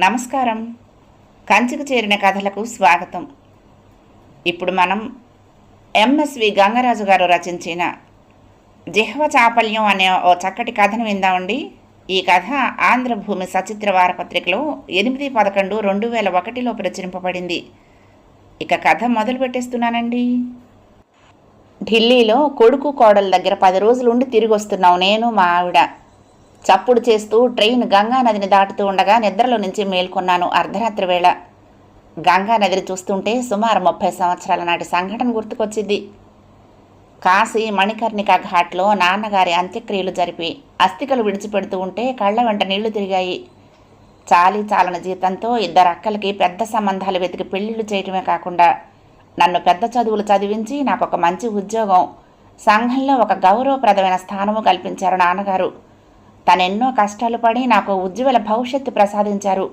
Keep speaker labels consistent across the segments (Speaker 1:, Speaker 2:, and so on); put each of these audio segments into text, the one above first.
Speaker 1: నమస్కారం. కంచికి చేరిన కథలకు స్వాగతం. ఇప్పుడు మనం ఎంఎస్వి గంగరాజు గారు రచించిన జిహ్వ చాపల్యం అనే ఓ చక్కటి కథను విందామండి. ఈ కథ ఆంధ్రభూమి సచిత్ర వారపత్రికలో ఎనిమిది పదకొండు రెండు వేల ఒకటిలో ప్రచురింపబడింది. ఇక కథ మొదలు పెట్టేస్తున్నానండి. ఢిల్లీలో కొడుకు కోడల దగ్గర పది రోజులు ఉండి తిరిగి వస్తున్నాం నేను మా ఆవిడ. చప్పుడు చేస్తూ ట్రైన్ గంగా నదిని దాటుతూ ఉండగా నిద్రలో నుంచి మేల్కొన్నాను అర్ధరాత్రి వేళ. గంగా నదిని చూస్తుంటే సుమారు ముప్పై సంవత్సరాల నాటి సంఘటన గుర్తుకొచ్చింది. కాశీ మణికర్ణిక ఘాట్లో నాన్నగారి అంత్యక్రియలు జరిపి అస్థికలు విడిచిపెడుతూ ఉంటే కళ్ళ వెంట నీళ్ళు తిరిగాయి. చాలీ చాలన జీతంతో ఇద్దరు అక్కలకి పెద్ద సంబంధాలు వెతికి పెళ్ళిళ్ళు చేయటమే కాకుండా నన్ను పెద్ద చదువులు చదివించి నాకు ఒక మంచి ఉద్యోగం సంఘంలో ఒక గౌరవప్రదమైన స్థానము కల్పించారు నాన్నగారు. తనెన్నో కష్టాలు పడి నాకు ఉజ్వల భవిష్యత్తు ప్రసాదించారు.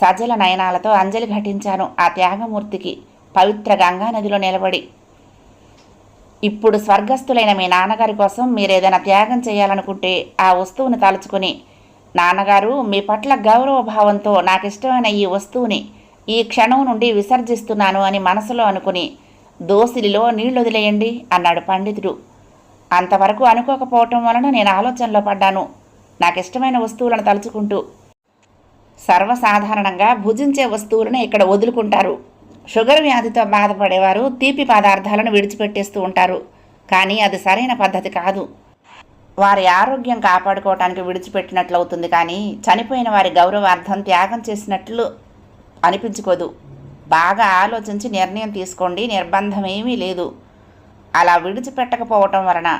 Speaker 1: సజల నయనాలతో అంజలి ఘటించాను ఆ త్యాగమూర్తికి. పవిత్ర గంగా నదిలో నిలబడి. ఇప్పుడు స్వర్గస్థులైన మీ నాన్నగారి కోసం మీరేదైనా త్యాగం చేయాలనుకుంటే ఆ వస్తువుని తలుచుకుని నాన్నగారు మీ పట్ల గౌరవ భావంతో నాకు ఇష్టమైన ఈ వస్తువుని ఈ క్షణం నుండి విసర్జిస్తున్నాను అని మనసులో అనుకుని దోసిలిలో నీళ్ళు వదిలేయండి అన్నాడు పండితుడు. అంతవరకు అనుకోకపోవటం వలన నేను ఆలోచనలో పడ్డాను. నాకు ఇష్టమైన వస్తువులను తలుచుకుంటూ. సర్వసాధారణంగా భుజించే వస్తువులను ఇక్కడ వదులుకుంటారు. షుగర్ వ్యాధితో బాధపడేవారు తీపి పదార్థాలను విడిచిపెట్టేస్తూ ఉంటారు. కానీ అది సరైన పద్ధతి కాదు. వారి ఆరోగ్యం కాపాడుకోవటానికి విడిచిపెట్టినట్లు అవుతుంది కానీ చనిపోయిన వారి గౌరవార్థం త్యాగం చేసినట్లు అనిపించుకోదు. బాగా ఆలోచించి నిర్ణయం తీసుకోండి నిర్బంధం ఏమీ లేదు. అలా విడిచిపెట్టకపోవటం వలన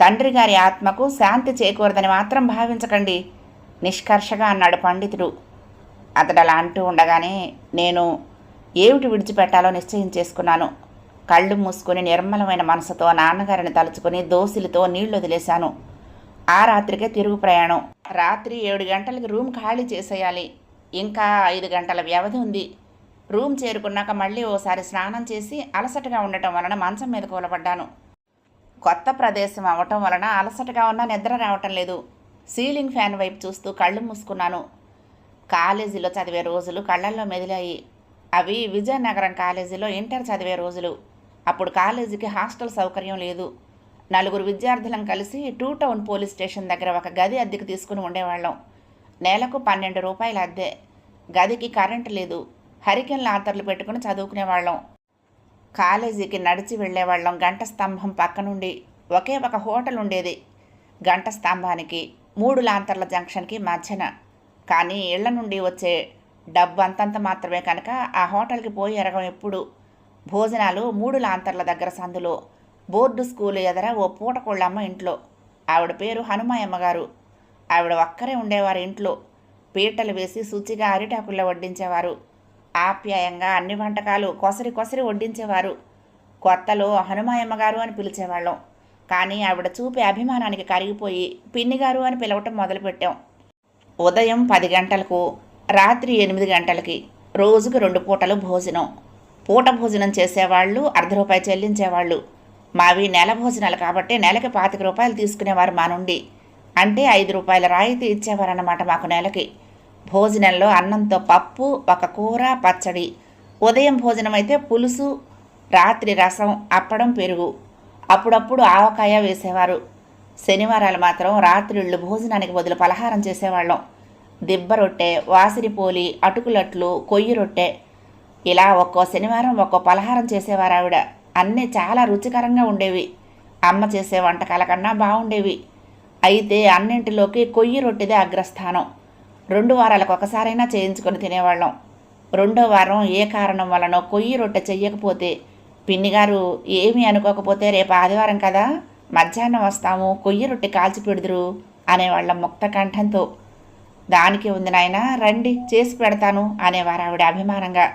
Speaker 1: తండ్రి గారి ఆత్మకు శాంతి చేకూరదని మాత్రం భావించకండి. నిష్కర్షగా అన్నాడు పండితుడు. అతడు అలా అంటూ ఉండగానే నేను ఏమిటి విడిచిపెట్టాలో నిశ్చయం చేసుకున్నాను. కళ్ళు మూసుకొని నిర్మలమైన మనసుతో నాన్నగారిని తలుచుకొని దోసిలితో నీళ్ళు వదిలేశాను. ఆ రాత్రికే తిరుగు ప్రయాణం. రాత్రి ఏడు గంటలకి రూమ్ ఖాళీ చేసేయాలి. ఇంకా ఐదు గంటల వ్యవధి ఉంది. రూమ్ చేరుకున్నాక మళ్ళీ ఓసారి స్నానం చేసి అలసటగా ఉండటం వలన మంచం మీద కూలబడ్డాను. కొత్త ప్రదేశం అవ్వటం వలన అలసటగా ఉన్న నిద్ర రావటం లేదు. సీలింగ్ ఫ్యాన్ వైపు చూస్తూ కళ్ళు మూసుకున్నాను. కాలేజీలో చదివే రోజులు కళ్ళల్లో మెదిలాయి. అవి విజయనగరం కాలేజీలో ఇంటర్ చదివే రోజులు. అప్పుడు కాలేజీకి హాస్టల్ సౌకర్యం లేదు. నలుగురు విద్యార్థులం కలిసి టూ టౌన్ పోలీస్ స్టేషన్ దగ్గర ఒక గది అద్దెకు తీసుకుని ఉండేవాళ్ళం. నెలకు పన్నెండు రూపాయల అద్దె. గదికి కరెంటు లేదు. హరికెన్ లాంతర్లు పెట్టుకుని చదువుకునేవాళ్ళం. కాలేజీకి నడిచి వెళ్ళేవాళ్ళం. గంట స్తంభం పక్క నుండి ఒకే ఒక హోటల్ ఉండేది. గంట స్తంభానికి మూడు లాంతర్ల జంక్షన్కి మధ్యన. కానీ ఇళ్ళ నుండి వచ్చే డబ్బు అంతంత మాత్రమే కనుక ఆ హోటల్కి పోయి ఎరగం ఎప్పుడు? భోజనాలు మూడు లాంతర్ల దగ్గర సందులో. బోర్డు స్కూల్ ఎదర ఓ పూటకోళ్ళమ్మ ఇంట్లో. ఆవిడ పేరు హనుమాయమ్మ గారు ఆవిడ ఒక్కరే ఉండేవారు ఇంట్లో. పీటలు వేసి శుచిగా అరిటాకుల్లో వడ్డించేవారు. ఆప్యాయంగా అన్ని వంటకాలు కొసరి కొసరి వడ్డించేవారు. కొత్తలో హనుమాయమ్మ గారు అని పిలిచేవాళ్ళం. కానీ ఆవిడ చూపే అభిమానానికి కరిగిపోయి పిన్ని గారు అని పిలవటం మొదలుపెట్టాం. ఉదయం పది గంటలకు రాత్రి ఎనిమిది గంటలకి రోజుకు రెండు పూటలు భోజనం. పూట భోజనం చేసేవాళ్ళు అర్ధ రూపాయి చెల్లించేవాళ్ళు. మావి నెల భోజనాలు కాబట్టి నెలకి పాతిక రూపాయలు తీసుకునేవారు మా నుండి. అంటే ఐదు రూపాయల రాయితీ ఇచ్చేవారన్నమాట మాకు నెలకి. భోజనంలో అన్నంతో పప్పు ఒక కూర పచ్చడి. ఉదయం భోజనం అయితే పులుసు రాత్రి రసం అప్పడం పెరుగు. అప్పుడప్పుడు ఆవకాయ వేసేవారు. శనివారాలు మాత్రం రాత్రిళ్ళు భోజనానికి బదులు పలహారం చేసేవాళ్ళం. దిబ్బ రొట్టె వాసిరిపోలి అటుకులట్లు కొయ్యి రొట్టె. ఇలా ఒక్కో శనివారం ఒక్కో పలహారం చేసేవారు ఆవిడ అన్నీ చాలా రుచికరంగా ఉండేవి. అమ్మ చేసే వంటకాల కన్నా బాగుండేవి అయితే అన్నింటిలోకి కొయ్యి రొట్టెదే అగ్రస్థానం. రెండు వారాలకు ఒకసారైనా చేయించుకొని తినేవాళ్ళం. రెండో వారం ఏ కారణం వలనో కొయ్యి రొట్టె చెయ్యకపోతే పిన్నిగారు ఏమీ అనుకోకపోతే రేపు ఆదివారం కదా? మధ్యాహ్నం వస్తాము కొయ్యి రొట్టె కాల్చి పెడుదురు అనేవాళ్ళం ముక్త కంఠంతో. దానికి ఉంది నాయన రండి చేసి పెడతాను అనేవారు ఆవిడ అభిమానంగా.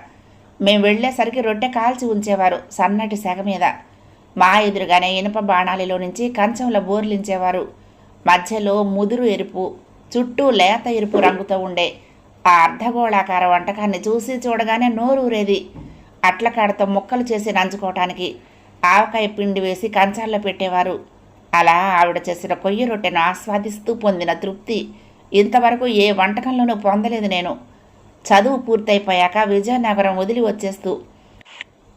Speaker 1: మేము వెళ్ళేసరికి రొట్టె కాల్చి ఉంచేవారు సన్నటి సెగ మీద. మా ఎదురుగానే ఇనుప బాణాలిలో నుంచి కంచంలో బోర్లించేవారు. మధ్యలో ముదురు ఎరుపు చుట్టూ లేత ఎరుపు రంగుతో ఉండే ఆ అర్ధగోళాకార వంటకాన్ని చూసి చూడగానే నోరూరేది. అట్ల కాడతో ముక్కలు చేసి నంచుకోవటానికి ఆవకాయ పిండి వేసి కంచాల్లో పెట్టేవారు. అలా ఆవిడ చేసిన కొయ్యి రొట్టెను ఆస్వాదిస్తూ పొందిన తృప్తి. ఇంతవరకు ఏ వంటకంలోనూ పొందలేదు నేను. చదువు పూర్తయిపోయాక విజయనగరం వదిలి వచ్చేస్తూ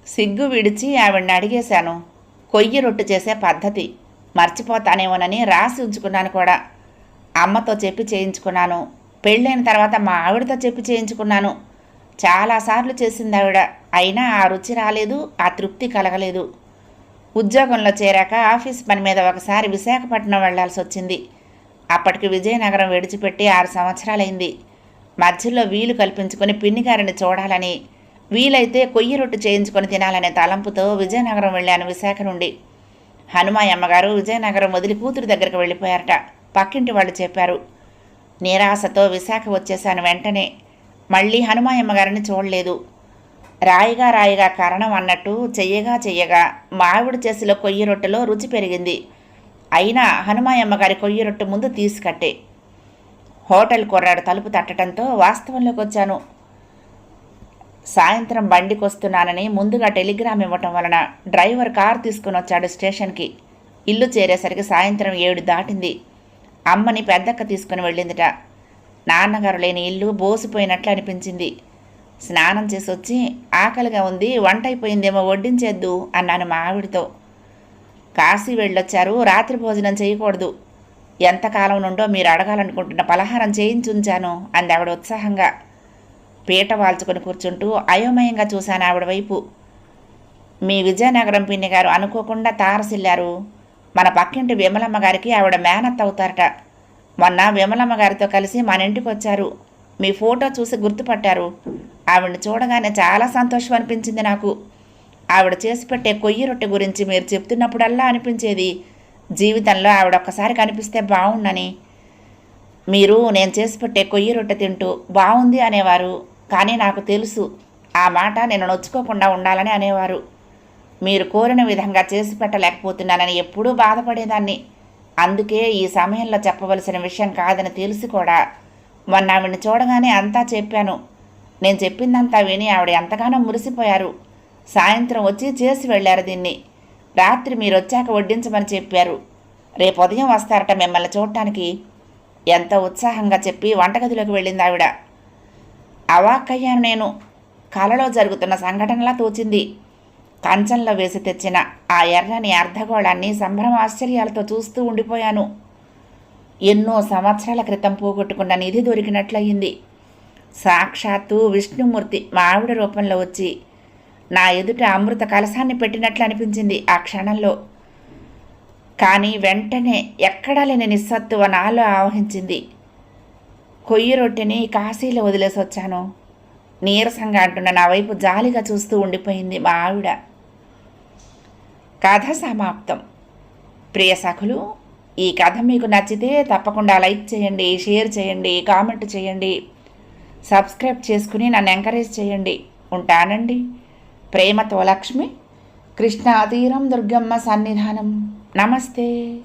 Speaker 1: సిగ్గు విడిచి ఆవిడని అడిగేశాను. కొయ్యి రొట్టు చేసే పద్ధతి మర్చిపోతానేమోనని రాసి ఉంచుకున్నాను కూడా. అమ్మతో చెప్పి చేయించుకున్నాను. పెళ్ళైన తర్వాత మా ఆవిడతో చెప్పి చేయించుకున్నాను. చాలాసార్లు చేసింది ఆవిడ. అయినా ఆ రుచి రాలేదు ఆ తృప్తి కలగలేదు. ఉద్యోగంలో చేరాక ఆఫీస్ పని మీద ఒకసారి విశాఖపట్నం వెళ్ళాల్సి వచ్చింది. అప్పటికి విజయనగరం విడిచిపెట్టి ఆరు సంవత్సరాలైంది. మధ్యలో వీలు కల్పించుకొని పిన్ని గారిని చూడాలని వీలైతే కొయ్యి రొట్టు చేయించుకొని తినాలనే తలంపుతో విజయనగరం వెళ్ళాను విశాఖ నుండి. హనుమాయమ్మగారు విజయనగరం వదిలి కూతురు దగ్గరకు వెళ్ళిపోయారట. పక్కింటి వాళ్ళు చెప్పారు. నిరాశతో విశాఖ వచ్చేశాను వెంటనే. మళ్ళీ హనుమాయి అమ్మగారిని చూడలేదు. రాయిగా రాయిగా కారణం అన్నట్టు చెయ్యగా చెయ్యగా మావిడి చేసిలో కొయ్యి రొట్టెలో రుచి పెరిగింది. అయినా హనుమాయమ్మ గారి కొయ్యి రొట్టె ముందు తీసుకట్టే హోటల్ కుర్రాడు తలుపు తట్టడంతో వాస్తవంలోకి వచ్చాను. సాయంత్రం బండికి వస్తున్నానని ముందుగా టెలిగ్రామ్ ఇవ్వటం వలన డ్రైవర్ కార్ తీసుకుని వచ్చాడు స్టేషన్కి. ఇల్లు చేరేసరికి సాయంత్రం ఏడు దాటింది. అమ్మని పెద్దక్క తీసుకుని వెళ్ళిందిట. నాన్నగారు లేని ఇల్లు బోసిపోయినట్లు అనిపించింది. స్నానం చేసి వచ్చి ఆకలిగా ఉంది వంట అయిపోయిందేమో వడ్డించేద్దు అన్నాను మా ఆవిడతో. కాశీ వెళ్ళొచ్చారు రాత్రి భోజనం చేయకూడదు. ఎంతకాలం నుండో మీరు అడగాలనుకుంటున్న పలహారం చేయించుంచాను అంది ఆవిడ ఉత్సాహంగా. పీట వాల్చుకొని కూర్చుంటూ అయోమయంగా చూశాను ఆవిడ వైపు. మీ విజయనగరం పిన్ని గారు అనుకోకుండా తారసిల్లారు. మన పక్కింటి విమలమ్మ గారికి ఆవిడ మేనత్ అవుతారట. మొన్న విమలమ్మ గారితో కలిసి మన ఇంటికి వచ్చారు. మీ ఫోటో చూసి గుర్తుపట్టారు. ఆవిడని చూడగానే చాలా సంతోషం అనిపించింది నాకు. ఆవిడ చేసి పెట్టే కొయ్యి రొట్టె గురించి మీరు చెప్తున్నప్పుడల్లా అనిపించేది. జీవితంలో ఆవిడ ఒక్కసారి కనిపిస్తే బాగుండని మీరు నేను చేసి పెట్టే కొయ్యి రొట్టె తింటూ బాగుంది అనేవారు. కానీ నాకు తెలుసు ఆ మాట నేను నొచ్చుకోకుండా ఉండాలని అనేవారు. మీరు కోరిన విధంగా చేసి పెట్టలేకపోతున్నానని ఎప్పుడూ బాధపడేదాన్ని. అందుకే ఈ సమయంలో చెప్పవలసిన విషయం కాదని తెలిసి కూడా మొన్న ఆవిడని చూడగానే అంతా చెప్పాను. నేను చెప్పిందంతా విని ఆవిడ ఎంతగానో మురిసిపోయారు. సాయంత్రం వచ్చి చేసి వెళ్ళారు దీన్ని. రాత్రి మీరు వచ్చాక వడ్డించమని చెప్పారు. రేపు ఉదయం వస్తారట మిమ్మల్ని చూడటానికి. ఎంత ఉత్సాహంగా చెప్పి వంటగదిలోకి వెళ్ళింది ఆవిడ. అవాక్కయ్యాను నేను. కలలో జరుగుతున్న సంఘటనలా తోచింది. కంచంలో వేసి తెచ్చిన ఆ ఎర్రని అర్ధగోళాన్ని సంభ్రమ ఆశ్చర్యాలతో చూస్తూ ఉండిపోయాను. ఎన్నో సంవత్సరాల క్రితం పోగొట్టుకున్న నిధి దొరికినట్లయింది. సాక్షాత్తు విష్ణుమూర్తి మా ఆవిడ రూపంలో వచ్చి నా ఎదుట అమృత కలశాన్ని పెట్టినట్లు అనిపించింది ఆ క్షణంలో. కానీ వెంటనే ఎక్కడా లేని నిస్సత్తువ నాలో ఆవహించింది. కొయ్యి రొట్టెని కాశీలో వదిలేసి వచ్చాను నీరసంగా అంటున్న నా వైపు జాలిగా చూస్తూ ఉండిపోయింది మా ఆవిడ. కథ సమాప్తం. ప్రియ సఖులు ఈ కథ మీకు నచ్చితే తప్పకుండా లైక్ చేయండి షేర్ చేయండి కామెంట్ చేయండి సబ్స్క్రైబ్ చేసుకుని నన్ను ఎంకరేజ్ చేయండి. ఉంటానండి. ప్రేమతో లక్ష్మి కృష్ణా తీరం దుర్గమ్మ సన్నిధానం. నమస్తే.